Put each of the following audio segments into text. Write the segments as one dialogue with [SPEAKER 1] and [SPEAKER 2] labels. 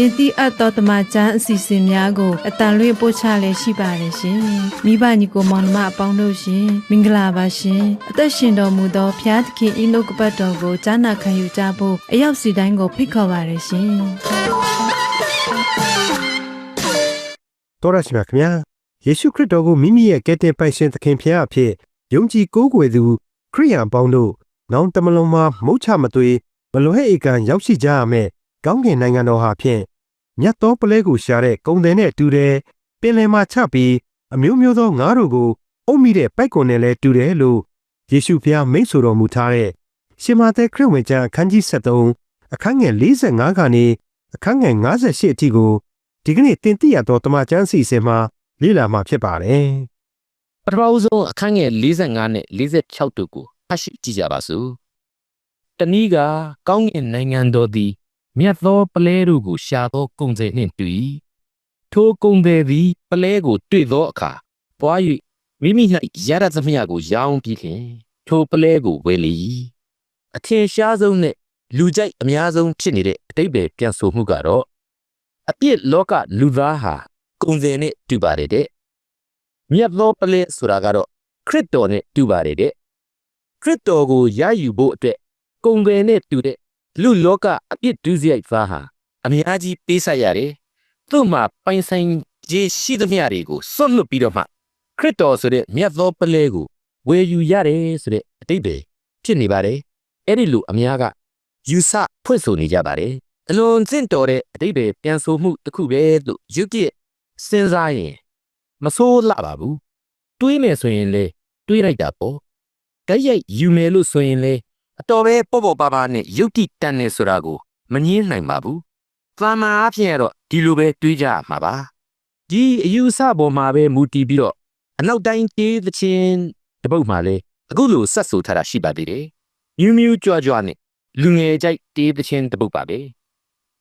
[SPEAKER 1] တင်တိအပ်သောတမချန်းအစီအစဉ်များကိုအတန်လွင့်ပို့ချလည်းရှိပါတယ်ရှင်။မိဘညီကိုမောင်နှမအပေါင်းတို့ရှင်မင်္ဂလာပါရှင်။အသက်ရှင်တော်မူသောဖျားသခင်ဤနှုတ်ကပတ်တော်ကိုကြားနာခံယူကြဖို့အရောက်စီတိုင်းကိုဖိတ်ခေါ်ပါတယ်ရှင်။
[SPEAKER 2] တော်ရရှိမြခင်ဗျာယေရှုခရစ်တော်ကိုမိမိရဲ့ကယ်တင်ပိုင်ရှင်သခင်ဖျားအဖြစ်ယုံကြည်ကိုးကွယ်သူခရိယန်ပေါင်းတို့နောင်တမလုံးမှာမုတ်ချမသွေဘလွဲဧကန်ရောက်ရှိကြရမယ် ကောင်းကင်နိုင်ငံတော်ဟာဖြင့်မြတ်သောပလဲကိုရှာတဲ့ကုံတယ်နဲ့တူတယ်ပင်လယ်မှာချပြီးအမျိုးမျိုးသောငါးတို့ကိုအုပ်မိတဲ့ပိုက်ကွန်နဲ့လည်းတူတယ်လို့ယေရှုဖျားမိန့်ဆိုတော်မူထားတဲ့ရှင်မာသက်ခရစ်ဝင်ကျမ်းအခန်းကြီး73အခန်းငယ်45ကနေအခန်းငယ်58အထိကိုဒီကနေ့တင်ပြရတော့တမချန်းစီစဉ်မှာလေ့လာမှာဖြစ်ပါတယ်
[SPEAKER 3] ပထမဦးဆုံးအခန်းငယ်45နဲ့46တို့ကိုဖတ်ရှုကြည့်ကြပါစို့တနည်းကကောင်းကင်နိုင်ငံတော်သည် မြတ်သောပလဲတို့ကိုရှာသောကုံစယ်နှင့်တူ၏ထိုကုံတယ်သည်ပလဲကိုတွေ့သောအခါပွား၍မိမိ၌ရရသမျှကိုရောင်းပြီးလျှင်ထိုပလဲကိုဝယ်လေ၏အထင်ရှားဆုံးနဲ့လူကြိုက်အများဆုံးဖြစ်နေတဲ့အတိတ်ပဲပြန်ဆိုမှုကတော့အပြစ်လောကလူသားဟာကုံစယ်နဲ့တူပါတယ်တဲ့မြတ်သောပလဲဆိုတာကတော့ခရစ်တော်နဲ့တူပါတယ်တဲ့ခရစ်တော်ကိုရယူဖို့အတွက်ကုံွယ်နဲ့တူတဲ့ လူလောကအပြစ်ဒုစရိုက်သားဟာအများကြီးပေးဆက်ရတယ်သူ့မှာပိုင်ဆိုင်ခြင်းရှိသမျှတွေကိုစွန့်လွတ်ပြီးတော့မှခရစ်တော်ဆိုတဲ့မြတ်သောပလဲကိုဝယ်ယူရတယ်ဆိုတဲ့အတိတ်ပဲဖြစ်နေပါတယ်အဲ့ဒီလိုအများကယူဆဖွင့်ဆိုနေကြပါတယ်အလွန်စင့်တော်တဲ့အတိတ်ပဲပြန်ဆိုမှုတစ်ခုပဲလို့ယူပြစ်စဉ်းစားရင်မဆိုးလှပါဘူးတွေးမယ်ဆိုရင်လေတွေးလိုက်တာပေါ့ကြိုက်ရိုက်ယူမယ်လို့ဆိုရင်လေ အတော်ပဲပေါ့ပေါ့ပါပါနဲ့ယုတ်တိတန်နေဆိုတာကိုမငင်းနိုင်ပါဘူးသာမန်အားဖြင့်ကတော့ဒီလိုပဲတွေးကြမှာပါဒီအယူဆပေါ်မှာပဲမူတည်ပြီးတော့အနောက်တိုင်းတေးသချင်းတပုတ်မှာလေအခုလိုဆက်ဆိုထားတာရှိပါသေးတယ်မြူးမြူးကြွကြွနဲ့လူငယ်ကြိုက်တေးသချင်းတပုတ်ပါပဲ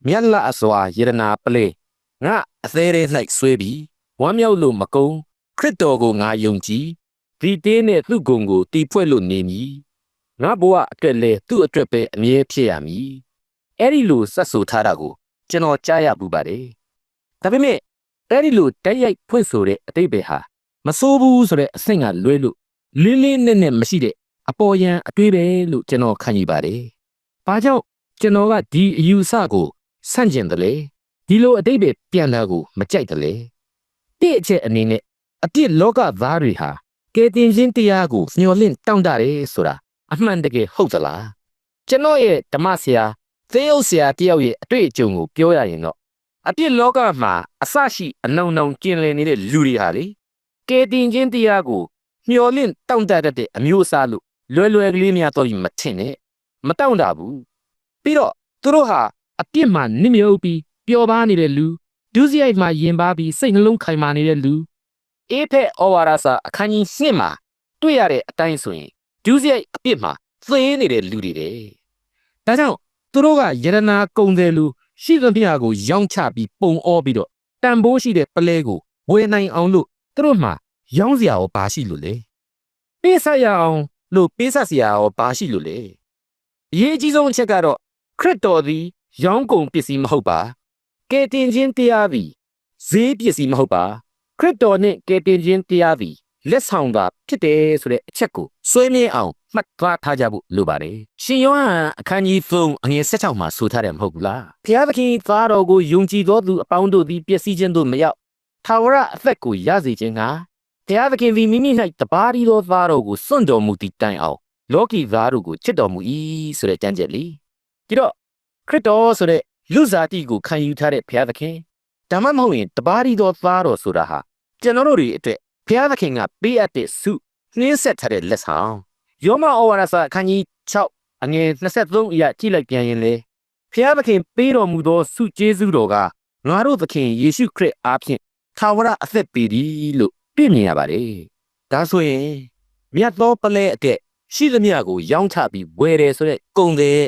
[SPEAKER 3] မြက်လာအစွာယရနာပလဲငါအသေးသေး၌ဆွဲပြီးဝမ်းမြောက်လို့မကုန်းခရစ်တော်ကိုငါယုံကြည်ဒီတေးနဲ့သူ့ဂုံကိုတီးဖွဲ့လို့နေမည် ငါဘဝအတွက်လဲသူ့အတွက်ပဲအမြဲဖြစ်ရမည်အဲ့ဒီလိုဆက်ဆိုထားတာကို ကျွန်တော်ကြားရပူပါတယ်ဒါပေမဲ့အဲ့ဒီလိုတိုက်ရိုက်ဖွင့်ဆိုတဲ့အတိတ်ပဲဟာမဆိုးဘူးဆိုတဲ့အဆင့်ကလွဲလို့လင်းလင်းနဲ့နဲ့မရှိတဲ့အပေါ်ယံအတွေးပဲလို့ကျွန်တော်ခံယူပါတယ်ဘာကြောင့်ကျွန်တော်ကဒီအယူဆကိုဆန့်ကျင်တယ်လေဒီလိုအတိတ်ပဲပြန်လာကိုမကြိုက်တယ်လေတဲ့အချက်အနေနဲ့အပြစ်လောကသားတွေဟာကယ်တင်ခြင်းတရားကိုမျှော်လင့်တောင့်တတယ်ဆိုတာ အမှန်တကယ်ဟုတ်သလားကျွန်တော်ရဲ့ဓမ္မဆရာသေယုတ်ဆရာတယောက်ရဲ့အတွေ့အကြုံကိုပြောရရင်တော့အပြစ်လောကမှာအစရှိအနှုံနှုံကျင်လည်နေတဲ့လူတွေဟာလေကယ်တင်ခြင်းတရားကိုမျှော်လင့်တောင့်တတတ်တဲ့အမျိုးအစားလို့လွယ်လွယ်ကလေးများတော့မထင်နဲ့မတောင့်တဘူးပြီးတော့သူတို့ဟာအပြစ်မှာနစ်မြုပ်ပြီးပျော်ပါနေတဲ့လူဒုစရိုက်မှာယင်ပါပြီးစိတ်နှလုံးခိုင်မာနေတဲ့လူအေးဖက်ဩဝါဒစာအခန်းကြီး7မှာတွေ့ရတဲ့အတိုင်းဆိုရင် ဒုစရိုက်အပြစ်မှာသေနေတဲ့လူတွေတဲ့ဒါကြောင့်သူတို့ကယရနာကုံတယ်လူရှိသမျှကိုရောင်းချပြီးပုံအောပြီးတော့တန်ဖိုးရှိတဲ့ပလဲကိုဝယ်နိုင်အောင်လို့သူတို့မှာရောင်းစရာရောဘာရှိလို့လဲပေးဆက်ရအောင်လို့ပေးဆက်စရာရောဘာရှိလို့လဲအရေးအကြီးဆုံးအချက်ကတော့ခရစ်တော်သည် ရောင်းကုန်ပစ္စည်းမဟုတ်ပါကယ်တင်ခြင်းတရားသည်ဈေးပစ္စည်းမဟုတ်ပါခရစ်တော်နှင့်ကယ်တင်ခြင်းတရားသည် လက်ဆောင်သာဖြစ်တယ်ဆိုတဲ့အချက်ကိုစွဲမြဲအောင်မှတ်သားထားကြဖို့လိုပါတယ်ရှင်ယောဟန်အခန်းကြီး3အငယ်16မှာဆိုထားတယ်မဟုတ်ဘူးလားဘုရားသခင်သားတော်ကိုယုံကြည်သောသူအပေါင်းတို့သည်ပျက်စီးခြင်းသို့မရောက်ထာဝရအသက်ကိုရစေခြင်းကဘုရားသခင်သည်မိမိ၌တပါးရီသောသားတော်ကိုစွန့်တော်မူသည့်တိုင်အောင်လောကီသားတို့ကိုချစ်တော်မူ၏ဆိုတဲ့ကြံကြက်လေကြည့်တော့ခရစ်တော်ဆိုတဲ့လူစားတိကိုခံယူထားတဲ့ဘုရားသခင်ဒါမှမဟုတ်ရင်တပါးရီသောသားတော်ဆိုတာဟာကျွန်တော်တို့တွေအတွက် ဘုရားသခင်ကပေးအပ်တဲ့ဆုနှင်းဆက်ထားတဲ့လက်ဆောင်ယောမဩဝါဒစာအခန်းကြီး6အငယ်23အရာကြည့်လိုက်ပြန်ရင်လေဘုရားသခင်ပေးတော်မူသောဆုကျေးဇူးတော်ကငါတို့သခင်ယေရှုခရစ်အားဖြင့်သာဝရအသက်ပေးသည်လို့ပြမြင်ရပါတယ်ဒါဆိုရင်မြတ်သောပလဲအတဲ့ရှိသမျှကိုရောင်းချပြီးဝယ်တယ်ဆိုတဲ့ကုံတဲ့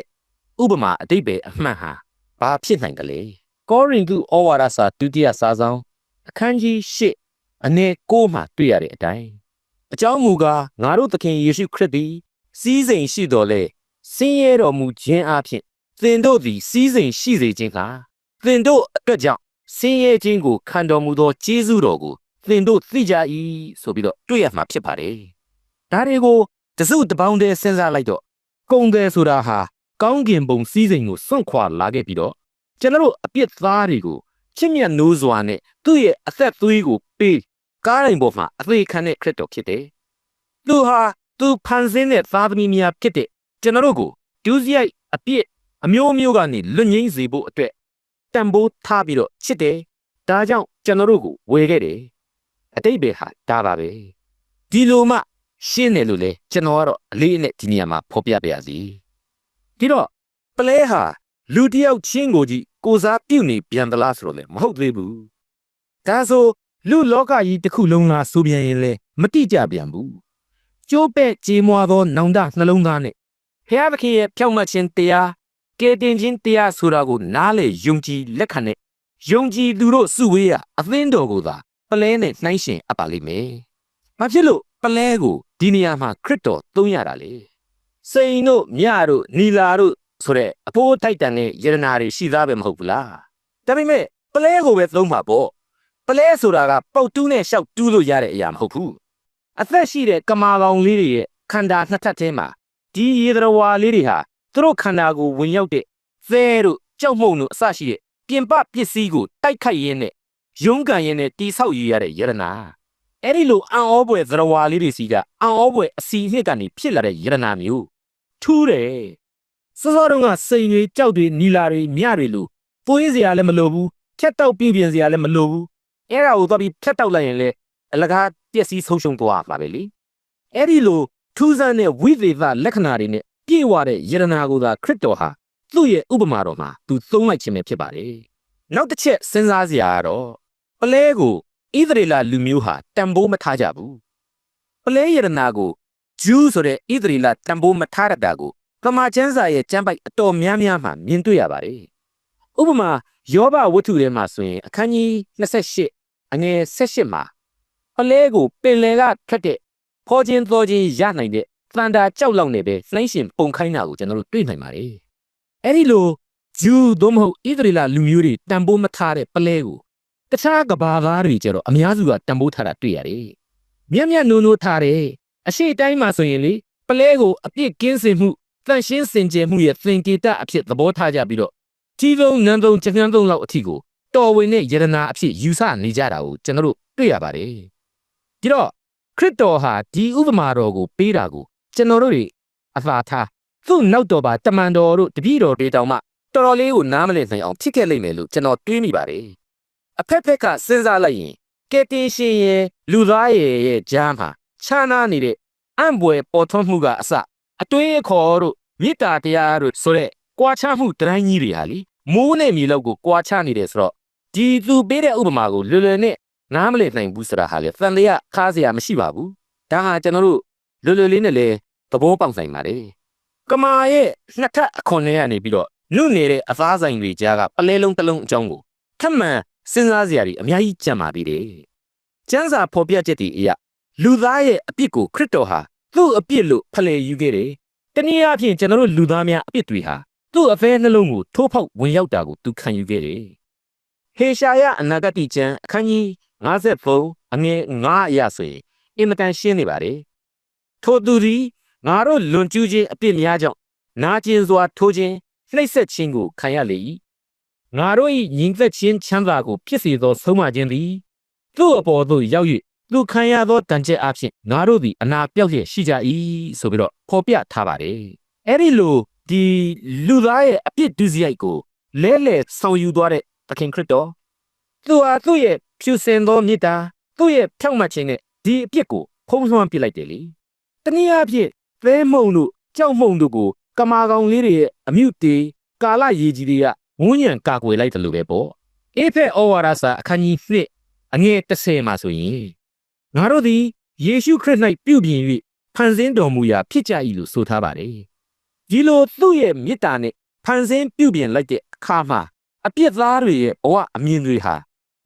[SPEAKER 3] ဥပမာအတိတ်ပဲအမှန်ဟာဘာဖြစ်နိုင်တယ်လဲကောရိန္သုဩဝါဒစာဒုတိယစာဆောင်အခန်းကြီး၈ အနေ6မှာတွေ့ရတဲ့အတိုင်းအကြောင်းမူကားငါတို့သခင်ယေရှုခရစ်သည် စီးစိမ်ရှိတော်လဲဆင်းရဲတော်မူခြင်းအပြင်သင်တို့သည် စီးစိမ်ရှိစေခြင်းကသင်တို့အတွက်ကြောင့်ဆင်းရဲခြင်းကိုခံတော်မူသောကျေးဇူးတော်ကိုသင်တို့သိကြ၏ဆိုပြီးတော့တွေ့ရမှာဖြစ်ပါတယ်ဒါတွေကိုတစုတပေါင်းတည်းစဉ်းစားလိုက်တော့ကုံတယ်ဆိုတာဟာကောင်းကင်ဘုံစီးစိမ်ကိုစွန့်ခွာလာခဲ့ပြီးတော့ကျွန်တော်တို့အပြစ်သားတွေကိုချစ်မြတ်နိုးစွာနဲ့သူ့ရဲ့အသက်သွေးကိုပေး ကားတိုင်းပေါ်မှာအသေးခံတဲ့ခရစ်တော်ဖြစ်တယ်။သူဟာသူဖန်ဆင်းတဲ့သားသမီးများဖြစ်တဲ့ကျွန်တော်တို့ကိုဒုစရိုက်အပြစ်အမျိုးမျိုးကနေလွတ်ငင်းစေဖို့အတွက်တန်ဖိုးထားပြီးတော့ချစ်တယ်။ဒါကြောင့်ကျွန်တော်တို့ကိုဝယ်ခဲ့တယ်။အတိတ်ပဲဟာဒါပါပဲ။ဒီလိုမှရှင်းတယ်လို့လေကျွန်တော်ကတော့အလေးအနက်ဒီနေရာမှာဖော်ပြပါရစီ။ဒီတော့ပလဲဟာလူတစ်ယောက်ချင်းကိုကြီးကိုစားပြုတ်နေပြန်သလားဆိုတော့လေမဟုတ်သေးဘူးဒါဆို လူလောကကြီးတစ်ခုလုံးလားဆိုပြန်ရင်လေမတိကြပြန်ဘူးကျိုးပဲ့ကြေးမွားသောနောင်တနှလုံးသားနဲ့ဖျားသခင်ရဲ့ဖြောင့်မတ်ခြင်းတရားကယ်တင်ခြင်းတရားဆိုတာကိုနားလေယုံကြည်လက်ခံတဲ့ယုံကြည်သူတို့စုဝေးရအသင်းတော်ကိုသာပလဲနဲ့နှိုင်းရှင်အပ်ပါလိမ့်မယ်။ဘာဖြစ်လို့ပလဲကိုဒီနေရာမှာခရစ်တော်သုံးရတာလေ။စိန်တို့မြတို့နီလာတို့ဆိုတဲ့အဖိုးထိုက်တန်တဲ့ယရနာတွေရှိသားပဲမဟုတ်ဘူးလားဒါပေမဲ့ပလဲကိုပဲသုံးပါပေါ့ ပလဲဆိုတာကပုတ်တူးနဲ့ရှောက်တူးလို့ရတဲ့အရာမဟုတ်ဘူးအသက်ရှိတဲ့ကမာကောင်လေးတွေရဲ့ခန္ဓာနှစ်ထပ်ထဲမှာဒီရေတရဝါလေးတွေဟာသူတို့ခန္ဓာကိုဝင်ရောက်တဲ့သဲတို့ကြောက်မှုန်တို့အစရှိတဲ့ပြင်ပပစ္စည်းကိုတိုက်ခိုက်ရင်းနဲ့ရုန်းကန်ရင်းနဲ့တိဆောက်ရရတဲ့ယရနာအဲ့ဒီလိုအံ့ဩပွေသရဝါလေးတွေစီကအံ့ဩပွေအစီအနှစ်ကနေဖြစ်လာတဲ့ယရနာမျိုးထူးတယ်စောစောတုန်းကစိန်တွေကြောက်တွေနီလာတွေမြတွေလို့ပွေးစရာလည်းမလိုဘူးဖြတ်တောက်ပြင်းပြင်းစရာလည်းမလိုဘူး အဲ့ဒါကိုသွားပြီးဖြတ်တောက်လိုက်ရင်လည်းအလကားပျက်စီးဆုံးရှုံးသွားမှာပဲလေအဲ့ဒီလိုထူးဆန်းတဲ့ဝိသေသလက္ခဏာတွေနဲ့ပြည့်ဝတဲ့ယရနာကိုသာခရစ်တော်ဟာသူ့ရဲ့ဥပမာတော်မှာသူသုံးလိုက်ခြင်းပဲဖြစ်ပါတယ်နောက်တစ်ချက်စဉ်းစားစရာကတော့ပလဲကိုဣသရေလလူမျိုးဟာတန်ဖိုးမထားကြဘူးပလဲယရနာကိုဂျူးဆိုတဲ့ဣသရေလတန်ဖိုးမထားရတာကိုကမာချမ်းစာရဲ့ကျမ်းပိုက်အတော်များများမှာမြင်တွေ့ရပါတယ်။ဥပမာယောဘဝတ္ထုထဲမှာဆိုရင်အခန်းကြီး28 အငယ်18မှာအလဲကိုပင်လယ်ကထွက်တဲ့ဖောခြင်းသောခြင်းရနိုင်တဲ့သန္တာကြောက်လောက်နေပဲနှိုင်းရှင်ပုံခိုင်းတာကိုကျွန်တော်တို့တွေ့နိုင်ပါတယ်။အဲဒီလိုဂျူးသို့မဟုတ်ဣသရေလလူမျိုးတွေတန်ဖိုးမထားတဲ့ပလဲကိုတခြားကဘာသားတွေကျတော့အများစုကတန်ဖိုးထားတာတွေ့ရတယ်။မြတ်မြတ်နိုးနိုးထားတယ်။အရှိတိုင်းမှာဆိုရင်လေပလဲကိုအပြစ်ကင်းစင်မှုတန့်ရှင်းစင်ကြယ်မှုရဲ့သင်္ကေတအဖြစ်သဘောထားကြပြီးတော့ကြီးလုံးနန်းသုံးချကန်းသုံးလောက်အထိကို တော်ဝင်တဲ့ယရနာအဖြစ်ယူဆနေကြတာကိုကျွန်တော်တို့တွေ့ရပါတယ်။ဒီတော့ခရစ်တော်ဟာဒီဥပမာတော်ကိုပေးတာကိုကျွန်တော်တို့တွေအသာထားသူ့နောက်တော်ပါတမန်တော်တို့တပည့်တော်တွေတောင်မှတော်တော်လေးကိုနားမလည်နိုင်အောင်ဖြစ်ခဲ့လိမ့်မယ်လို့ကျွန်တော်တွေးမိပါတယ်။အဖက်ဖက်ကစဉ်းစားလိုက်ရင်ကယ်တင်ရှင်ရဲ့လူသားရဲ့ရဲ့ကြားမှာခြားနာနေတဲ့အံ့ဘွယ်ပေါ်ထွန်းမှုကအစအတွေးအခေါ်တို့မေတ္တာတရားတို့ဆိုတဲ့ကွာခြားမှုတိုင်းကြီးတွေဟာလေမိုးနဲ့မြေလောက်ကိုကွာခြားနေတယ်ဆိုတော့ ဒီသူပေးတဲ့ဥပမာကိုလွယ်လွယ်နဲ့နားမလည်နိုင်ဘူးဆိုတာဟာလေသံလျာခါးစရာမရှိပါဘူးဒါဟာကျွန်တော်တို့လွယ်လွယ်လေးနဲ့လေသဘောပေါက်နိုင်ပါတယ်ကမာရဲ့နှစ်ထပ်အခွန်လေးကနေပြီးတော့လူနေတဲ့အသားဆိုင်တွေကြားကပလဲလုံးတစ်လုံးအကြောင်းကိုထပ်မံစဉ်းစားစရာတွေအများကြီးကြံပါသေးတယ်ကျမ်းစာဖော်ပြချက်တွေအရလူသားရဲ့အပြစ်ကိုခရစ်တော်ဟာသူ့အပြစ်လို့ဖလှယ်ယူခဲ့တယ်တနည်းအားဖြင့်ကျွန်တော်တို့လူသားများအပြစ်တွေဟာသူ့အဖဲနှလုံးကိုထိုးဖောက်ဝင်ရောက်တာကိုသူခံယူခဲ့တယ်။ ဟေရှာယအနာဂတိကျမ်းအခန်းကြီး53အငယ်9အရဆိုရင်အင်မတန်ရှင်းနေပါတယ်။ထိုသူသည်ငါတို့လွန်ကျူးခြင်းအပြစ်များကြောင့်နာကျင်စွာထိုးခြင်းနှိပ်စက်ခြင်းကိုခံရလေ၏။ငါတို့၏ညီသက်ခြင်းချမ်းသာကိုဖြစ်စေသောဆုံးမခြင်းသည်သူ့အပေါ်သို့ရောက်၍သူခံရသောတန်ကျက်အဖြစ်ငါတို့သည်အနာပြောက်ရရှိကြ၏ဆိုပြီးတော့ဖော်ပြထားပါတယ်။အဲ့ဒီလိုဒီလူသားရဲ့အပြစ်ဒုစရိုက်ကိုလဲလှယ်ဆောင်ယူသွားတဲ့ သခင်ခရစ်တော်သူဟာသူ့ရဲ့ဖြူစင်သောမေတ္တာသူ့ရဲ့ဖြောင့်မတ်ခြင်းနဲ့ဒီအပြစ်ကိုဖုံးလွှမ်းပစ်လိုက်တယ်လေ။တနည်းအားဖြင့်သဲမှုန်တို့ကြောက်မှုန်တို့ကိုကမာကောင်လေးတွေရဲ့အမြုပ်တေကာလရည်ကြီးတွေကဝန်းရံကာကွယ်လိုက်တယ်လို့ပဲပေါ့။အေဖက်ဩဝါဒစာအခန်းကြီး1အငယ်30မှာဆိုရင်ငါတို့သည်ယေရှုခရစ်၌ပြုပြင်၍ဖန်ဆင်းတော်မူရာဖြစ်ကြ၏လို့ဆိုထားပါတယ်။ဒီလိုသူ့ရဲ့မေတ္တာနဲ့ဖန်ဆင်းပြုပြင်လိုက်တဲ့အခါမှာ အပြစ်သားတွေရဲ့ဘဝအမြင်တွေဟာ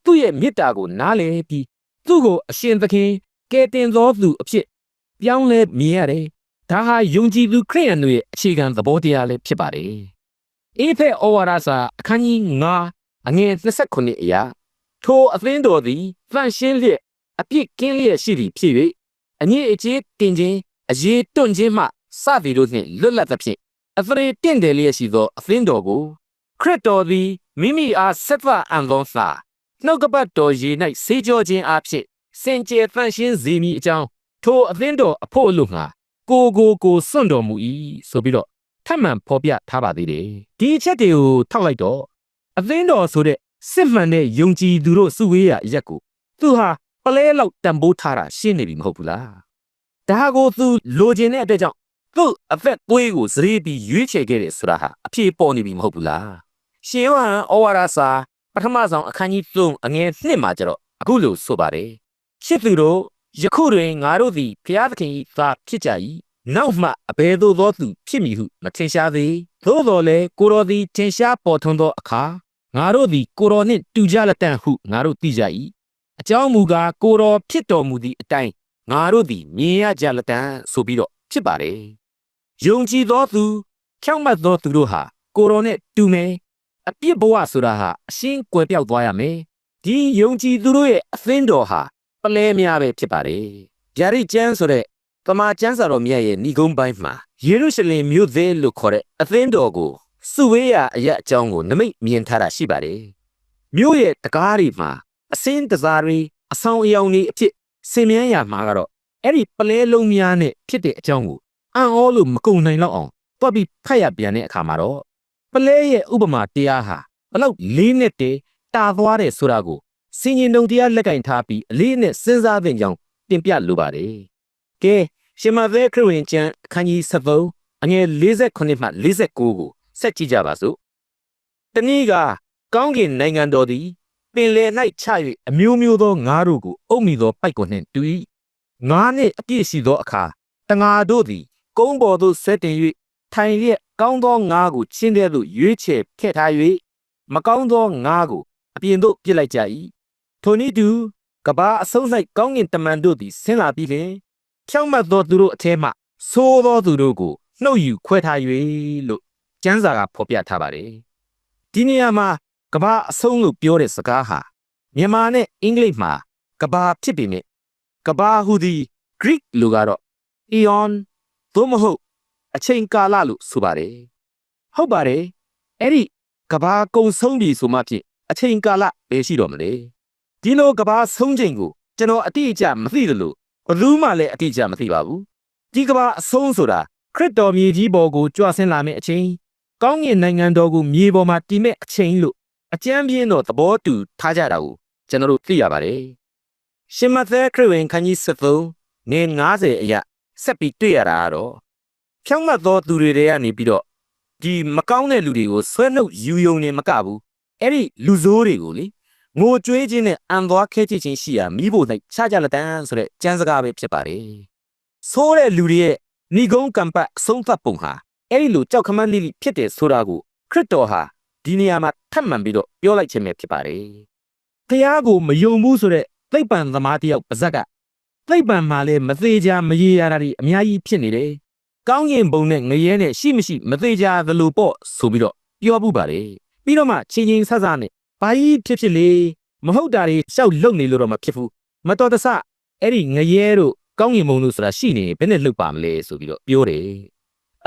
[SPEAKER 3] သူ့ရဲ့မေတ္တာကိုနားလည်ပြီးသူ့ကိုအရှင်သခင်ကယ်တင်သောသူအဖြစ်ပြောင်းလဲမြင်ရတယ်ဒါဟာယုံကြည်သူခရိယန်တွေရဲ့အခြေခံသဘောတရားလည်းဖြစ်ပါတယ်အေဖက်ဩဝါဒစာအခန်းကြီး9အငယ်29အရာထိုအသင်းတော်သည်ဖန်ရှင်းလျက်အပြစ်ကင်းလျက်ရှိသည်ဖြစ်၍အငြိအကျေးတင်ခြင်းအရေးတွန့်ခြင်းမှစသည်တို့နှင့်လွတ်လပ်သဖြင့်အသရေတင့်တယ်လျက်ရှိသောအသင်းတော်ကိုခရစ်တော်သည် မိမိအားဆက်သအံသောစာနှုတ်ကပတ်တော်ရေ၌ဆေးကြောခြင်းအဖြစ်စင်ကြယ်ဖန်ရှင်းစေမည်အကြောင်းထိုအသင်းတော်အဖို့အလို့ငှာကိုကိုကိုစွန့်တော်မူ၏ဆိုပြီးတော့ထပ်မံဖော်ပြထားပါသေးတယ်ဒီအချက်တွေကိုထောက်လိုက်တော့အသင်းတော်ဆိုတဲ့စစ်မှန်တဲ့ယုံကြည်သူတို့စုဝေးရာအရက်ကိုသူဟာပလဲလောက်တန်ဖိုးထားတာရှင်းနေပြီမဟုတ်ဘူးလားဒါကိုသူလိုချင်တဲ့အတွက်ကြောင့်သူ့အသက်သွေးကိုစရေးပြီးရွေးချယ်ခဲ့တယ်ဆိုတာဟာအပြေပေါ်နေပြီမဟုတ်ဘူးလား ရှင်ယောဟန်ဩဝါဒစာပထမဆုံးအခန်းကြီး3အငယ်1မှာကျတော့အခုလိုဆိုပါတယ်ရှစ်သူတို့ယခုတွင်ငါတို့သည်ဘုရားသခင်၏သားဖြစ်ကြ၏နောက်မှအဘယ်သို့သောသူဖြစ်မည်ဟုမထင်ရှားသေးသို့တော်လည်းကိုတော်သည်ထင်ရှားပေါ်ထွန်းသောအခါငါတို့သည်ကိုတော်နှင့်တူကြလက်တန့်ဟုငါတို့သိကြ၏အကြောင်းမူကားကိုတော်ဖြစ်တော်မူသည့်အတိုင်းငါတို့သည်မြင်ရကြလက်တန့်ဆိုပြီးတော့ဖြစ်ပါတယ်ယုံကြည်သောသူချောက်မတ်သောသူတို့ဟာကိုတော်နဲ့တူမယ် အပြစ်ဘဝဆိုတာဟာအရှင်းကွယ်ပြောက်သွားရမယ်ဒီယုံကြည်သူတို့ရဲ့အသင်းတော်ဟာပလဲများပဲဖြစ်ပါတယ်ဗျာဒိတ်ကျမ်းဆိုတဲ့တမန်ကျမ်းစာတော်မြတ်ရဲ့ဏိဂုံးပိုင်းမှာယေရုရှလင်မြို့သေးလို့ခေါ်တဲ့အသင်းတော်ကိုစုဝေးရာအရက်အကြောင်းကိုနမိတ်မြင်ထားတာရှိပါတယ်မြို့ရဲ့တကားတွေမှာအစင်းတစားတွေအဆောင်အယောင်တွေအဖြစ်ဆင်မြန်းရမှာကတော့အဲ့ဒီပလဲလုံးများနဲ့ဖြစ်တဲ့အကြောင်းကိုအံ့ဩလို့မကုန်နိုင်တော့အောင်တွက်ပြီးဖတ်ရပြန်တဲ့အခါမှာတော့ ပလဲရဲ့ဥပမာတရားဟာဘလောက်လေးနဲ့တည်းတာသွားတယ်ဆိုတာကိုစင်ရင်တုံတရားလက်ကင်ထားပြီးအလေးနဲ့စဉ်းစားသင့်ကြောင်းတင်ပြလိုပါတယ်။ကဲရှင်မသက်ခရစ်ဝင်ကျမ်းအခန်းကြီး73အငယ်48မှ49ကိုဆက်ကြည့်ကြပါစို့။တနည်းကကောင်းကင်နိုင်ငံတော်သည်ပင်လယ်၌ချ၍အမျိုးမျိုးသောငါးတို့ကိုအုပ်မိသောပိုက်ကွန်နှင့်တူ၏။ငါးနှင့်အပြည့်ရှိသောအခါတငါတို့သည်ကုန်းပေါ်သို့ဆက်တင်၍ထိုင်လျက် ကောင်းသောငါးကိုချင်းတဲ့သို့ရွေးချယ်ခဲ့ထား၍မကောင်းသောငါးကိုအပြင်သို့ပြစ်လိုက်ကြ၏ထိုနည်းတူကဘာအဆုံး၌ကောင်းကင်တမန်တို့သည်ဆင်းလာပြီးလျှင်ဖြောင့်မတ်သောသူတို့အထဲမှသိုးသောသူတို့ကိုနှုတ်ယူခွဲထား၍လို့ကျမ်းစာကဖော်ပြထားပါတယ်ဒီနေရာမှာကဘာအဆုံးလို့ပြောတဲ့စကားဟာမြန်မာနဲ့အင်္ဂလိပ်မှာကဘာဖြစ်ပေမဲ့ကဘာဟူသည် Greek လိုကတော့ Eon သို့မဟုတ် အချိန်ကာလလို့ဆိုပါတယ်ဟုတ်ပါတယ်အဲ့ဒီကဘာကုံဆုံးပြီဆိုမှဖြင့်အချိန်ကာလပဲရှိတော့မလဲဒီလိုကဘာဆုံးချိန်ကိုကျွန်တော်အတိအကျမသိတယ်လို့ဘယ်သူမှလည်းအတိအကျမသိပါဘူးဒီကဘာအဆုံးဆိုတာခရစ်တော်မြေကြီးပေါ်ကိုကြွဆင်းလာမယ့်အချိန်ကောင်းကင်နိုင်ငံတော်ကိုမြေပေါ်မှာတည်မဲ့အချိန်လို့အကျမ်းပြင်းတော့သဘောတူထားကြတာကိုကျွန်တော်တို့သိရပါတယ်ရှင်မသက်ခရစ်ဝင်ခန်းကြီး73နေ90အရာဆက်ပြီးတွေ့ရတာကတော့ ဖြောင်းမတ်သောသူတွေတည်းကနေပြီးတော့ဒီမကောင်းတဲ့လူတွေကိုဆွဲနှုတ်ယူယုံနေမကဘူးအဲ့ဒီလူဆိုးတွေကိုလေငိုကြွေးခြင်းနဲ့အံသွားခဲချခြင်းရှိရာမိဖို့၌ချကြလက်တန်းဆိုတဲ့ကျမ်းစကားပဲဖြစ်ပါတယ်ဆိုးတဲ့လူတွေရဲ့ဏိဂုံးကံပတ်အဆုံးသတ်ပုံဟာအဲ့ဒီလိုကြောက်ခမန်းလိလိဖြစ်တယ်ဆိုတာကိုခရစ်တော်ဟာဒီနေရာမှာထပ်မံပြီးတော့ပြောလိုက်ခြင်းပဲဖြစ်ပါတယ်ဖះကိုမယုံဘူးဆိုတဲ့သိပ္ပံသမားတယောက်ပါဇက်ကသိပ္ပံမှာလည်းမသေးချာမရေရာတာတွေအများကြီးဖြစ်နေတယ် ကောင်းကင်ဘုံနဲ့ငရဲနဲ့ရှိမရှိမသေးချာသလိုပေါ့ဆိုပြီးတော့ပြောပူပါတယ်ပြီးတော့မှချင်းချင်းဆဆနဲ့ဘာကြီးဖြစ်ဖြစ်လေမဟုတ်တာတွေရှောက်လုံနေလို့တော့မဖြစ်ဘူးမတော်တဆအဲ့ဒီငရဲတို့ကောင်းကင်ဘုံတို့ဆိုတာရှိနေဘယ်နဲ့လှုပ်ပါမလဲဆိုပြီးတော့ပြောတယ်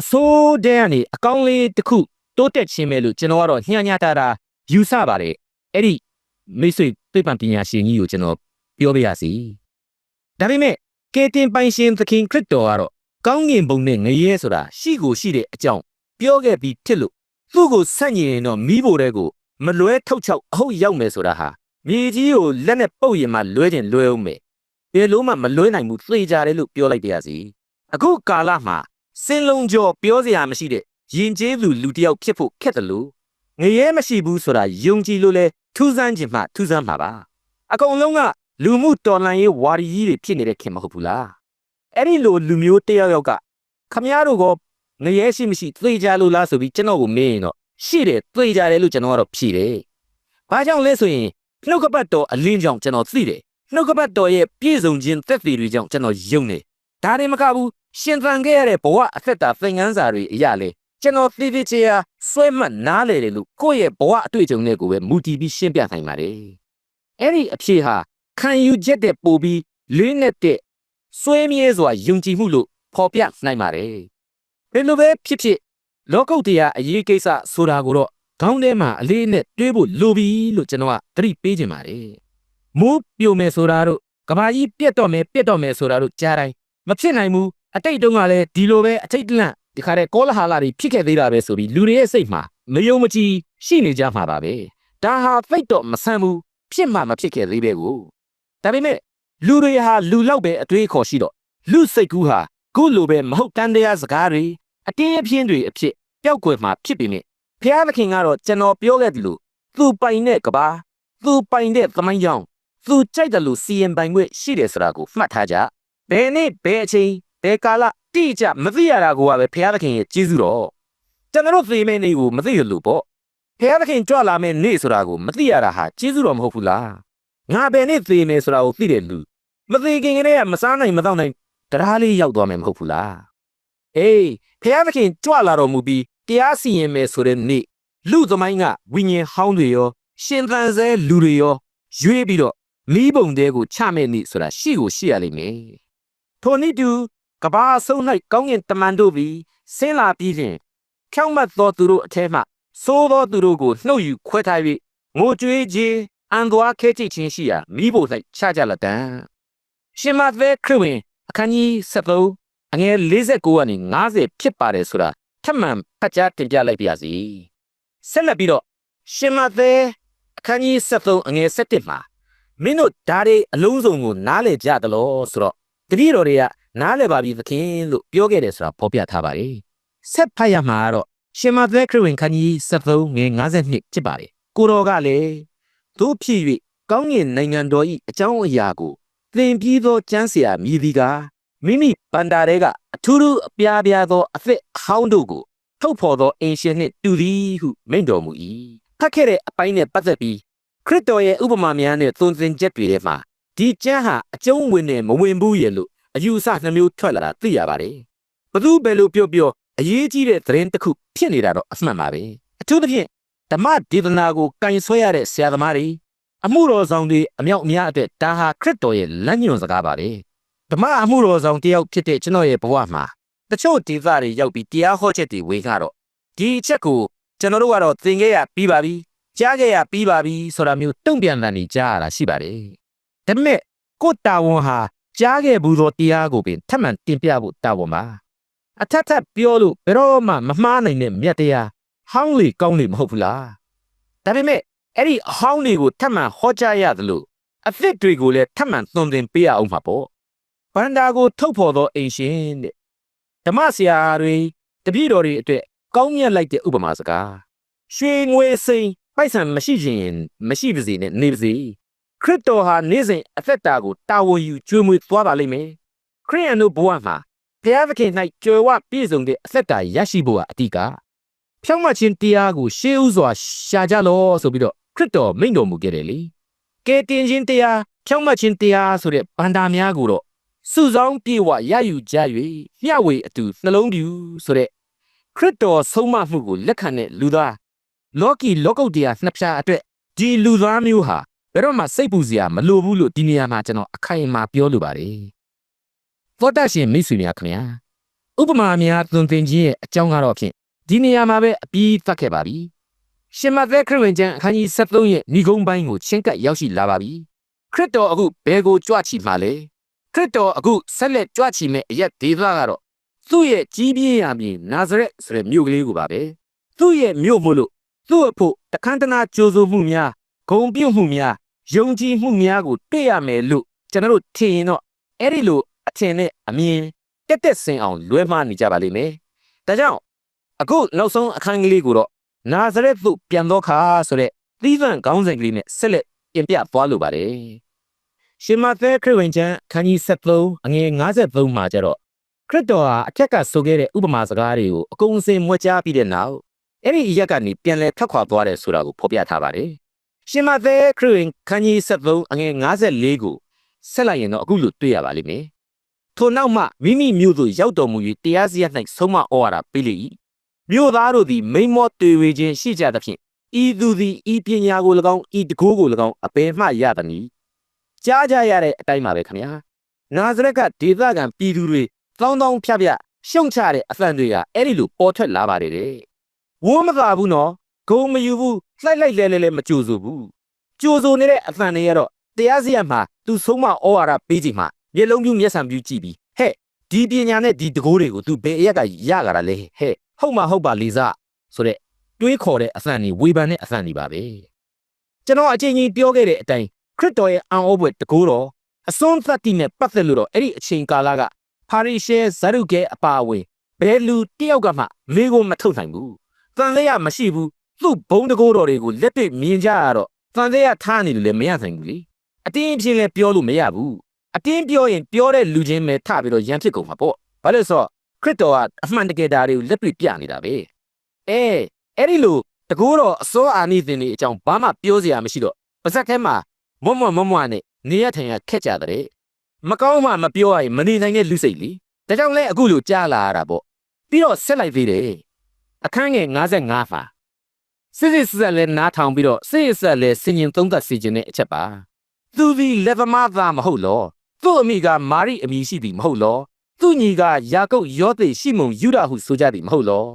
[SPEAKER 3] အစိုးတဲ့ကနေအကောင်းလေးတစ်ခုတိုးတက်ခြင်းပဲလို့ကျွန်တော်ကတော့ညှညာတာတာယူဆပါတယ်အဲ့ဒီမိတ်ဆွေသိပ္ပံပညာရှင်ကြီးကိုကျွန်တော်ပြောပြရစီဒါပေမဲ့ကယ်တင်ပိုင်ရှင်သခင်ခရစ်တော်ကတော့ ကောင်းကင်ဘုံနဲ့ငရဲဆိုတာရှိကိုရှိတဲ့အကြောင်းပြောခဲ့ပြီးဖြစ်လို့သူ့ကိုဆန့်ကျင်ရင်တော့မိဖို့တဲ့ကိုမလွဲထုတ်ချောက်အဟုတ်ရောက်မယ်ဆိုတာဟာမြေကြီးကိုလက်နဲ့ပုတ်ရင်မှလွဲကျင်လွဲအောင်မယ်ဘယ်လို့မှမလွဲနိုင်ဘူးသေကြတယ်လို့ပြောလိုက်ပါရစီအခုကာလမှာစင်လုံးကျော်ပြောစရာမရှိတဲ့ယဉ်ကျေးသူလူတစ်ယောက်ဖြစ်ဖို့ခက်တယ်လို့ငရဲမရှိဘူးဆိုတာယုံကြည်လို့လဲထူးဆန်းခြင်းမှထူးဆန်းမှာပါအကုန်လုံးကလူမှုတော်လှန်ရေးဝါဒီကြီးတွေဖြစ်နေတဲ့ခင်မဟုတ်ဘူးလား အဲ့ဒီလိုလူမျိုးတယောက်ယောက်ကခမည်းတော်ကငရဲရှိမရှိသေကြလို့လားဆိုပြီးကျွန်တော်ကိုမေးရင်တော့ရှိတယ်သိကြတယ်လို့ကျွန်တော်ကတော့ဖြေတယ်။ဘာကြောင့်လဲဆိုရင်နှုတ်ကပတ်တော်အလင်းကြောင့်ကျွန်တော်သိတယ်။နှုတ်ကပတ်တော်ရဲ့ပြည့်စုံခြင်းသက်သေတွေကြောင့်ကျွန်တော်ယုံတယ်။ဒါတွေမကဘူးရှင်သန်ခဲ့ရတဲ့ဘဝအသက်တာသင်ခန်းစာတွေအရာလေကျွန်တော်သိသိချေရာဆွဲမှတ်နားလေတယ်လို့ကိုယ့်ရဲ့ဘဝအတွေ့အကြုံတွေကိုပဲမူတည်ပြီးရှင်းပြနိုင်ပါတယ်။အဲ့ဒီအဖြေဟာခံယူချက်တဲ့ပို့ပြီးလေးနဲ့တဲ့ ဆွဲမြဲစွာယုံကြည်မှုလို့ဖော်ပြနိုင်ပါတယ်။ဘယ်လိုပဲဖြစ်ဖြစ်လောကုတ်တရားအရေးကိစ္စဆိုတာကိုတော့ခေါင်းထဲမှာအလေးနဲ့တွေးဖို့လိုပြီလို့ကျွန်တော်ကသတိပေးခြင်းပါတယ်။မိုးပြိုမယ်ဆိုတာတို့ကဘာကြီးပြက်တော့မယ်ပြက်တော့မယ်ဆိုတာတို့ကြားတိုင်းမဖြစ်နိုင်ဘူးအတိတ်တုန်းကလည်းဒီလိုပဲအထိတ်တလန့်ဒီခါတဲ့ကောလဟာလာတွေဖြစ်ခဲ့သေးတာပဲဆိုပြီးလူတွေရဲ့စိတ်မှာမယုံမကြည်ရှိနေကြမှာပါပဲ။ဒါဟာသိတ်တော့မဆန်းဘူးဖြစ်မှမဖြစ်ခဲ့သေးပဲကို။ဒါပေမဲ့ လူတွေဟာလူလောက်ပဲအတွေးအခေါ်ရှိတော့လူစိတ်ကူးဟာခုလိုပဲမဟုတ်တန်တရားစကားတွေအတင်းအဖျင်းတွေအဖြစ်ပျောက်ကွယ်မှာဖြစ်ပေမဲ့ဖျားသခင်ကတော့ကျွန်တော်ပြောခဲ့တယ်လို့သူပိုင်တဲ့ကဘာသူပိုင်တဲ့သမိုင်းကြောင်းသူကြိုက်တယ်လို့စီရင်ပိုင်ခွင့်ရှိတယ်ဆိုတာကိုမှတ်ထားကြဘယ်နေ့ဘယ်အချိန်ဘယ်ကာလတိကျမသိရတာကိုကပဲဖျားသခင်ရဲ့ကျေးဇူးတော်ကျွန်တော်သိမယ့်နေ့ကိုမသိရလို့ပေါ့ဖျားသခင်ကြွလာမယ့်နေ့ဆိုတာကိုမသိရတာဟာကျေးဇူးတော်မဟုတ်ဘူးလား ငါဘယ်နေ့သိမယ်ဆိုတာကိုသိတယ်လူမသိခင်ကလေးကမစားနိုင်မတော့နိုင်တရားလေးရောက်သွားမယ်မဟုတ်ဘူးလားအေးဖျားသခင်ကြွလာတော်မူပြီးတရားစီရင်မယ်ဆိုတဲ့နေ့လူသမိုင်းကဝိညာဉ်ဟောင်းတွေရောရှင်သန်ဆဲလူတွေရောရွေးပြီးတော့မိဘုံတဲကိုချမဲ့နေ့ဆိုတာရှိကိုရှိရလိမ့်မယ်ထိုနည်းတူကဘာအဆုံး၌ကောင်းကင်တမန်တို့ပြီးဆင်းလာပြီးရင်ဖြောင့်မတ်သောသူတို့အထက်မှသိုးသောသူတို့ကိုနှုတ်ယူခွဲထား၍ငိုကြွေးခြင်း အန်သွားခဲကြည့်ခြင်းရှိရာမိဖို့၌ချကြလက်တံရှင်မသဲခရစ်ဝင်အခန်းကြီး73အငယ်49ကနေ90ဖြစ်ပါတယ်ဆိုတာထပ်မံဖတ်ကြားတင်ပြလိုက်ပါရစေဆက်လက်ပြီးတော့ရှင်မသဲအခန်းကြီး73အငယ်7မှာမင်းတို့ဓာတ်တွေအလုံးစုံကိုနားလေကြသလိုဆိုတော့တပည့်တော်တွေကနားလေပါပြီသခင်လို့ပြောခဲ့တယ်ဆိုတာဖော်ပြထားပါတယ်ဆက်ဖတ်ရမှာကတော့ရှင်မသဲခရစ်ဝင်ခန်းကြီး73ငယ်52ဖြစ်ပါတယ်ကိုတော်ကလည်း တို့ဖြစ်၍ကောင်းကင်နိုင်ငံတော်၏အကြောင်းအရာကိုသင်ပြီးသောကျမ်းစရာမြည်သည်ကားမိမိပန္တာတွေကအထူးထူးအပြားပြားသောအသစ်အဟောင်းတို့ကိုထုတ်ဖော်သောအင်ရှင်နှင့်တူသည်ဟုမိန့်တော်မူ၏ဖတ်ခဲ့တဲ့အပိုင်းနဲ့ပတ်သက်ပြီးခရစ်တော်ရဲ့ဥပမာများနဲ့သွန်သင်ချက်တွေထဲမှာဒီကျမ်းဟာအကျုံးဝင်နဲ့မဝင်ဘူးရဲ့လို့အယူအဆနှမျိုးထွက်လာတာသိရပါတယ်ဘသူပဲလို့ပြောပြောအရေးကြီးတဲ့သတင်းတစ်ခုဖြစ်နေတာတော့အမှန်ပါပဲအထူးသဖြင့် ဓမ္မဒေသနာကိုကင်ဆွဲရတဲ့ဆရာသမားတွေအမှုတော်ဆောင်တွေအမြောက်အများအတွက်ဒါဟာခရစ်တော်ရဲ့လမ်းညွှန်စကားပါပဲဓမ္မအမှုတော်ဆောင်တယောက်ဖြစ်တဲ့ကျွန်တော်ရဲ့ဘဝမှာတချို့ဒေသတွေရောက်ပြီးတရားဟောချက်တွေဝေငှတော့ဒီအချက်ကိုကျွန်တော်တို့ကတော့သင်ခဲ့ရပြီးပါပြီကြားခဲ့ရပြီးပါပြီဆိုတာမျိုးတုံ့ပြန်တန်နေကြားရတာရှိပါတယ်ဒါပေမဲ့ကိုယ်တာဝန်ဟာကြားခဲ့ဘူးသောတရားကိုပင်ထပ်မံတင်ပြဖို့တာဝန်ပါအထက်ထပ်ပြောလို့ဘယ်တော့မှမမှားနိုင်တဲ့မြတ်တရား ဟောင်းလေကောင်းလေမဟုတ်ဘူးလားဒါပေမဲ့အဲ့ဒီအဟောင်းတွေကိုထပ်မံဟောကြားရသလိုအသစ်တွေကိုလည်းထပ်မံသွန်သင်ပေးရအောင်မှာပေါ့ဗန္ဒာကိုထုတ်ဖော်သောအိမ်ရှင်တဲ့ဓမ္မဆရာတွေတပည့်တော်တွေအတွက်ကောင်းမြတ်လိုက်တဲ့ဥပမာစကားရွှေငွေစိန်ပိုက်ဆံမရှိခြင်းရင်မရှိပါစေနဲ့နေပါစေခရစ်တော်ဟာနေ့စဉ်အသက်တာကိုတာဝန်ယူကျွေးမွေးသွားပါလိမ့်မယ်ခရိယန်တို့ဘဝမှာဘုရားသခင်၌ကြွယ်ဝပြည့်စုံတဲ့အသက်တာရရှိဖို့ဟာအတိက ဖြောင့်မတ်ခြင်းတရားကိုရှေးဥစွာရှာကြလောဆိုပြီးတော့ခရစ်တော်မိန့်တော်မူခဲ့တယ်လေကဲတင်ခြင်းတရားဖြောင့်မတ်ခြင်းတရားဆိုတဲ့ဗန္တာများကိုတော့စုဆောင်ပြေဝရယူကြ၍မျှဝေအတူနှလုံးပြူဆိုတဲ့ခရစ်တော်ဆုံးမမှုကိုလက်ခံတဲ့လူသားလောကီလောကုတ်တရားနှစ်ဖြာအတွက်ဒီလူသားမျိုးဟာဘယ်တော့မှစိတ်ပူစရာမလိုဘူးလို့ဒီနေရာမှာကျွန်တော်အခိုင်အမာပြောလိုပါတယ်သောတရှင်မိတ်ဆွေများခင်ဗျာဥပမာများသွန်သင်ခြင်းရဲ့အကြောင်းကတော့ဖြင့် ဒီနေရာမှာပဲအပြီးသတ်ခဲ့ပါပြီရှင်မသက်ခရစ်ဝင်ကျမ်းအခန်းကြီး73ရဲ့ဏိဂုံးပိုင်းကိုချင်းကပ်ရောက်ရှိလာပါပြီခရစ်တော်အခုဘယ်ကိုကြွချီမှာလဲခရစ်တော်အခုဆက်လက်ကြွချီမဲ့အရက်ဒေသကတော့သူ့ရဲ့ကြီးပြင်းရာမြင်နာဇရက်ဆိုတဲ့မြို့ကလေးကိုပါပဲသူ့ရဲ့မြို့မို့လို့သူ့အဖို့တခန်းတနာကြိုးစိုးမှုများဂုံပြုတ်မှုများယုံကြည်မှုများကိုတွေ့ရမယ်လို့ကျွန်တော်တို့ထင်ရင်တော့အဲ့ဒီလိုအထင်နဲ့အမြင်တက်တက်ဆင်အောင်လွဲမှားနေကြပါလိမ့်မယ်ဒါကြောင့် အခုနောက်ဆုံးအခန်းကလေးကိုတော့နာဇရက်သို့ပြန်တော့ခါဆိုတဲ့သီးသန့်ခေါင်းစဉ်ကလေးနဲ့ဆက်လက်ပြင်ပြသွားလိုပါတယ်ရှင်မသက်ခရစ်ဝင်ကျမ်းခန်းကြီး73အငယ်53မှာကျတော့ခရစ်တော်ဟာအထက်ကဆိုခဲ့တဲ့ဥပမာစကားတွေကိုအကုန်အစင်မွက်ကြားပြီးတဲ့နောက်အဲ့ဒီအရက်ကနေပြန်လဲထွက်ခွာသွားတယ်ဆိုတာကိုဖော်ပြထားပါတယ်ရှင်မသက်ခရစ်ဝင်ခန်းကြီး73အငယ်54ကိုဆက်လိုက်ရင်တော့အခုလိုတွေ့ရပါလိမ့်မယ်ထို့နောက်မှမိမိမြို့သို့ရောက်တော်မူ၍တရားစီရင်၌ဆုံးမဩဝါဒပေးလေ၏ မြို့သားတို့သည်မိန်မောတွေ့ဝေခြင်းရှိကြသဖြင့်ဤသူသည်ဤပညာကို၎င်းဤတကိုးကို၎င်းအပယ်မှရသည်။ကြားကြရတဲ့အတိုင်းပါပဲခင်ဗျာ။နာဇရက်ကဒေသခံပြည်သူတွေတောင်းတောင်းဖြတ်ဖြတ်ရှုံချတဲ့အဖန်တွေကအဲ့ဒီလိုပေါ်ထွက်လာပါတယ်တဲ့။ဝန်းမသာဘူးနော်။ဂုံမယူဘူး။လှိုက်လိုက်လဲလဲလဲမကြိုဆိုဘူး။ကြိုဆိုနေတဲ့အဖန်တွေကတော့တရားစီရင်မှာသူဆုံးမဩဝါဒပေးချိန်မှာမျက်လုံးပြူးမျက်စံပြူးကြည့်ပြီးဟဲ့ဒီပညာနဲ့ဒီတကိုးတွေကိုသူဘယ်အရက်ကရကြတာလဲဟဲ့ ဟုတ်မှာဟုတ်ပါလေစားဆိုတဲ့တွေးခေါ်တဲ့အဖန်တွေဝေဖန်တဲ့အဖန်တွေပါပဲကျွန်တော်အချိန်ကြီးပြောခဲ့တဲ့အတိုင်းခရစ်တော်ရဲ့အံဩဘွယ်တကိုးတော်အစွန်းသတ္တိနဲ့ပတ်သက်လို့တော့အဲ့ဒီအချိန်ကာလကပါရီရှဲဇာရုကဲအပါအဝင်ဘယ်လူတယောက်ကမှမေးကိုမထုတ်နိုင်ဘူးတန်လေးရမရှိဘူးသူ့ဘုံတကိုးတော်တွေကိုလက်တွေ့မြင်ကြရတော့တန်လေးရထားနေလို့လည်းမရနိုင်ဘူးလေအတင်းအဖြစ်လည်းပြောလို့မရဘူးအတင်းပြောရင်ပြောတဲ့လူချင်းပဲထပြီးတော့ရန်ဖြစ်ကုန်မှာပေါ့ဘာလို့လဲဆိုတော့ ခရစ်တော်ကအမှန်တကယ်ဓာတ်တွေကိုလက်တွေ့ပြနေတာပဲအဲအဲ့ဒီလိုတကူတော့အစောအာနိသင်တွေအကြောင်းဘာမှပြောစရာမရှိတော့ပါဇက်ထဲမှာမွတ်မွတ်မွတ်မွတ်နဲ့နေရထိုင်ရခက်ကြတဲ့မကောင်းမှမပြောရရင်မနေနိုင်တဲ့လူစိတ်လीဒါကြောင့်လဲအခုလိုကြားလာရတာပေါ့ပြီးတော့ဆက်လိုက်သေးတယ်အခန်းငယ်55ပါစစ်စစ်ဆက်လဲနားထောင်ပြီးတော့စစ်စစ်ဆက်လဲစင်ရင်သုံးသပ်စီခြင်းတဲ့အချက်ပါသူဒီလက်သမားသားမဟုတ်လောသူ့အမိကမာရိအမိရှိသည်မဟုတ်လော သူ့ညီကယာကုပ်ယောသေရှိမုန်ယူဒဟုဆိုကြသည်မဟုတ်လော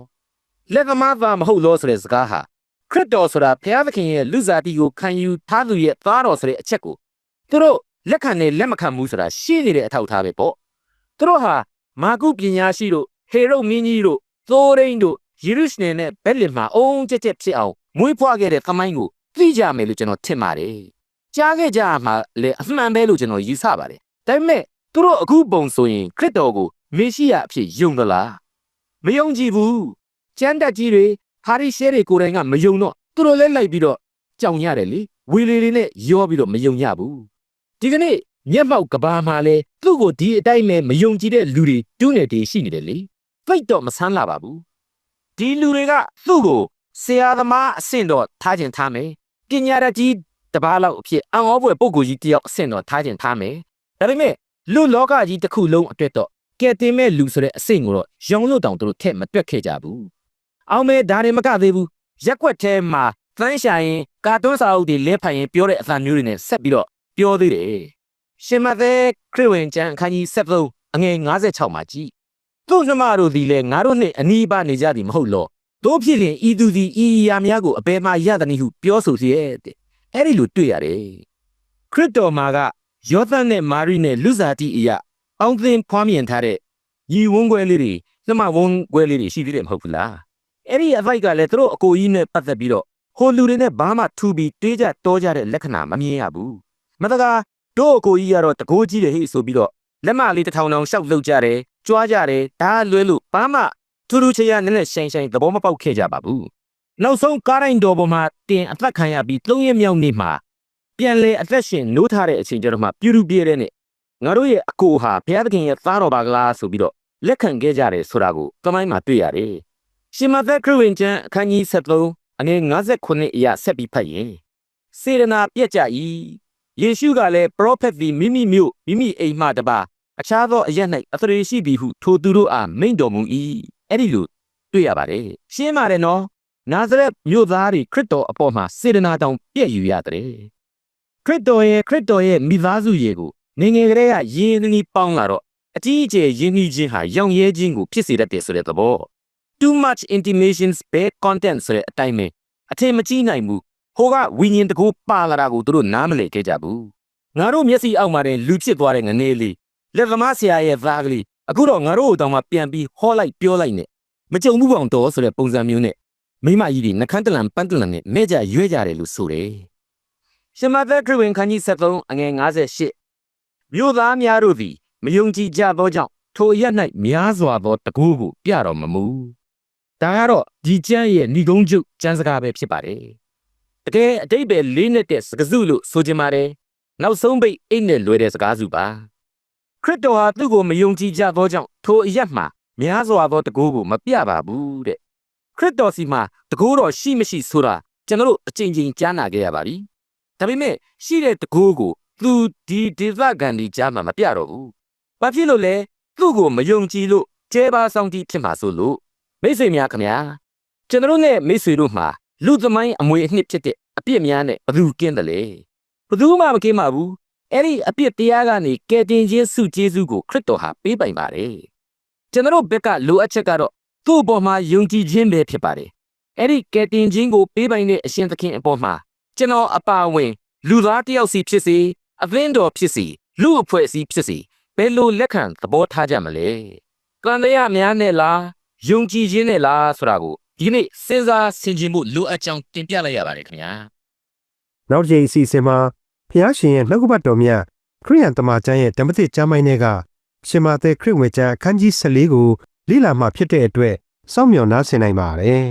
[SPEAKER 3] လက်သမားသားမဟုတ်လောဆိုတဲ့စကားဟာခရစ်တော်ဆိုတာဘုရားသခင်ရဲ့လူစားတီကိုခံယူထားသူရဲ့သားတော်ဆိုတဲ့အချက်ကိုသူတို့လက်ခံနဲ့လက်မခံဘူးဆိုတာရှင်းနေတဲ့အထောက်အထားပဲပေါ့သူတို့ဟာမာကုပညာရှိတို့ဟေရုမင်းကြီးတို့သိုးရင်းတို့ယေရုရှလင်နဲ့ဘက်လင်မှာအုံးကြက်ကြက်ဖြစ်အောင်မွေးဖွားခဲ့တဲ့သမိုင်းကိုသိကြမယ်လို့ကျွန်တော်ထင်ပါတယ်ကြားခဲ့ကြမှာလေအမှန်ပဲလို့ကျွန်တော်ယူဆပါတယ်ဒါပေမဲ့ သူတို့အခုပုံဆိုရင်ခရစ်တော်ကိုမေရှိယအဖြစ်ယုံသလားမယုံကြည်ဘူးကျမ်းတက်ကြီးတွေဟာရီရှဲတွေကိုယ်တိုင်ကမယုံတော့သူတို့လည်းလိုက်ပြီးတော့ကြောင်ရတယ်လေဝေလေလေးနဲ့ရောပြီးတော့မယုံရဘူးဒီကနေ့မျက်မှောက်ကဘာမှလဲသူ့ကိုဒီအတိုင်းပဲမယုံကြည်တဲ့လူတွေတူးနေတည်ရှိနေတယ်လေဖိတ်တော့မဆန်းလာပါဘူးဒီလူတွေကသူ့ကိုဆရာသမားအဆင့်တော့ထားခြင်းထားမယ်ပညာတတ်ကြီးတပားလောက်အဖြစ်အံ့ဩဖွယ်ပုံကိုယ်ကြီးတယောက်အဆင့်တော့ထားခြင်းထားမယ်ဒါပေမဲ့ လူလောကကြီးတစ်ခုလုံးအတွက်တော့ကဲတင်မဲ့လူဆိုတဲ့အဆင့်ကိုတော့ရောင်လို့တောင်သူတို့ထက်မတွက်ခဲ့ကြဘူးအောင်မဲဒါတွေမကသေးဘူးရက်ွက်ထဲမှာသန်းရှာရင်ကာတွန်းစာအုပ်တွေလဲဖတ်ရင်ပြောတဲ့အသံမျိုးတွေနဲ့ဆက်ပြီးတော့ပြောသေးတယ်ရှင်မသက်ခရစ်ဝင်ကျမ်းအခန်းကြီး73အငယ်56မှာကြည်သူ့နှမတို့သည်လည်းငါတို့နှင့်အနီးပါနေကြသည်မဟုတ်လောတို့ဖြစ်ရင်ဤသူသည်ဤအရာများကိုအပေမှရသည်ဟုပြောဆိုစီရဲ့တဲ့အဲ့ဒီလိုတွေ့ရတယ်ခရစ်တော်မှာက ယောသန်နဲ့မာရိနဲ့လူစားတိအရာပေါင်းသင်းဖွားမြင်ထားတဲ့ညီဝန်းခွဲလေးတွေနှမဝန်းခွဲလေးတွေရှိသေးတယ်မဟုတ်ဘူးလားအဲ့ဒီအဖိုက်ကလည်းသူတို့အကိုကြီးနဲ့ပတ်သက်ပြီးတော့ဟိုလူတွေနဲ့ဘာမှထူပြီးတွေးကြတောကြတဲ့လက္ခဏာမမြင်ရဘူးမတကားတို့အကိုကြီးကတော့တကိုးကြီးတယ်ဟိဆိုပြီးတော့လက်မလေးတစ်ထောင်တောင်ရှောက်လှုပ်ကြတယ်ကြွားကြတယ်ဒါလွဲလို့ဘာမှထူးထူးခြားခြားနဲ့နဲ့ရှိန်ရှိန်သဘောမပေါက်ခဲ့ကြပါဘူးနောက်ဆုံးကားတိုင်းတော်ပေါ်မှာတင်အသက်ခံရပြီး၃ရက်မြောက်နေ့မှာ ပြန်လဲအသက်ရှင်နိုးထားတဲ့အချိန်ကျတော့မှပြူပြူပြဲတဲ့နဲ့ငါတို့ရဲ့အကိုဟာဘုရားသခင်ရဲ့သားတော်ပါကလားဆိုပြီးတော့လက်ခံခဲ့ကြတယ်ဆိုတာကိုသမိုင်းမှာတွေ့ရတယ်ရှင်မသက်ခရစ်ဝင်ကျမ်းအခန်းကြီး73အငယ်59အရာဆက်ပြီးဖတ်ရင်စေရနာပြက်ကြ၏ယေရှုကလည်းပရောဖက်သည်မိမိမြို့မိမိအိမ်မှတပါအခြားသောအရက်၌အသရေရှိသည်ဟုထိုသူတို့အားမိန့်တော်မူ၏အဲ့ဒီလိုတွေ့ရပါတယ်ရှင်းပါတယ်နော်နာဇရက်မြို့သားတွေခရစ်တော်အပေါ်မှာစေရနာတောင်ပြည့်ယူရတယ် ခရစ်တော်ရဲ့ခရစ်တော်ရဲ့မိသားစုရေကိုနေငယ်ကလေးကယဉ်နီးပေါင်းလာတော့အကြီးအကျယ်ယဉ်နီးခြင်းဟာရောင်ရဲခြင်းကိုဖြစ်စေတတ်တယ်ဆိုတဲ့သဘော too much intimations bad content ဆိုတဲ့အတိုင်းပဲအထင်မကြီးနိုင်ဘူးဟိုကဝိညာဉ်တကူပါလာတာကိုသူတို့နားမလည်ခဲ့ကြဘူးငါတို့မျက်စိအောက်မှာတင်လူဖြစ်သွားတဲ့ငနေလေးလက်သမားဆရာရဲ့သားကလေးအခုတော့ငါတို့တောင်မှပြန်ပြီးဟောလိုက်ပြောလိုက်နဲ့မကြုံဘူးပေါင်တော်ဆိုတဲ့ပုံစံမျိုးနဲ့မိမကြီးတွေနှခမ်းတလန်ပန်းတလန်နဲ့မဲ့ကြရွဲကြတယ်လို့ဆိုတယ် ရှင်မသက်ခရစ်ဝင်ခန်းကြီး73အငယ်58မြို့သားများတို့သည်မယုံကြည်ကြသောကြောင့်ထိုအရက်၌များစွာသောတကူကိုပြတော်မမူဒါကတော့ဒီကျမ်းရဲ့ဏိဂုံးချုပ်ကျမ်းစကားပဲဖြစ်ပါတယ်တကယ်အတိတ်ပဲလေးနဲ့တဲ့စကားစုလို့ဆိုချင်ပါတယ်နောက်ဆုံးပိတ်အိတ်နဲ့လွယ်တဲ့စကားစုပါခရစ်တော်ဟာသူ့ကိုမယုံကြည်ကြသောကြောင့်ထိုအရက်မှာများစွာသောတကူကိုမပြပါဘူးတဲ့ခရစ်တော်စီမှာတကူတော်ရှိမရှိဆိုတာကျွန်တော်တို့အချိန်ချင်းကြားနာခဲ့ရပါပြီ ဒါပေမဲ့ရှိတဲ့တကူကိုသူဒီဒေသခံဒီကြားမှာမပြတော့ဘူးဘာဖြစ်လို့လဲသူ့ကိုမယုံကြည်လို့ကျဲပါဆောင်တီးဖြစ်မှာဆိုလို့မိတ်ဆွေများခင်ဗျာကျွန်တော်တို့နဲ့မိတ်ဆွေတို့မှာလူသမိုင်းအမွေအနှစ်ဖြစ်တဲ့အပြစ်များနဲ့ဘယ်သူကင်းတယ်လဲဘယ်သူမှမကင်းပါဘူးအဲ့ဒီအပြစ်တရားကနေကယ်တင်ခြင်းစုကျေးဇူးကိုခရစ်တော်ဟာပေးပိုင်ပါတယ်ကျွန်တော်တို့ဘက်ကလိုအပ်ချက်ကတော့သူ့အပေါ်မှာယုံကြည်ခြင်းပဲဖြစ်ပါတယ်အဲ့ဒီကယ်တင်ခြင်းကိုပေးပိုင်တဲ့အရှင်သခင်အပေါ်မှာ ကျွန်တော်အပါအဝင်လူသားတစ်ယောက်စီဖြစ်စေအသင်းတော်ဖြစ်စေလူအဖွဲ့အစည်းဖြစ်စေဘယ်လိုလက်ခံသဘောထားကြမလဲကံတရားများနဲ့လားယုံကြည်ခြင်းနဲ့လားဆိုတာကိုဒီနေ့စဉ်းစားဆင်ခြင်ဖို့လိုအပ်ကြောင်းတင်ပြလိုက်ရပါတယ်ခင်ဗျာ
[SPEAKER 2] နောက်တစ်ချိန်အစီအစဉ်မှာဖျားရှင်ရဲ့နှုတ်ကပတ်တော်မြတ်ခရိယန်တမန်ကျမ်းရဲ့ဓမ္မသစ်ကျမ်းပိုင်းတွေကရှင်မာသက်ခရစ်ဝင်ကျမ်းအခန်းကြီး14ကိုလေ့လာမှဖြစ်တဲ့အတွက်စောင့်မျှော်နားဆင်နိုင်ပါတယ်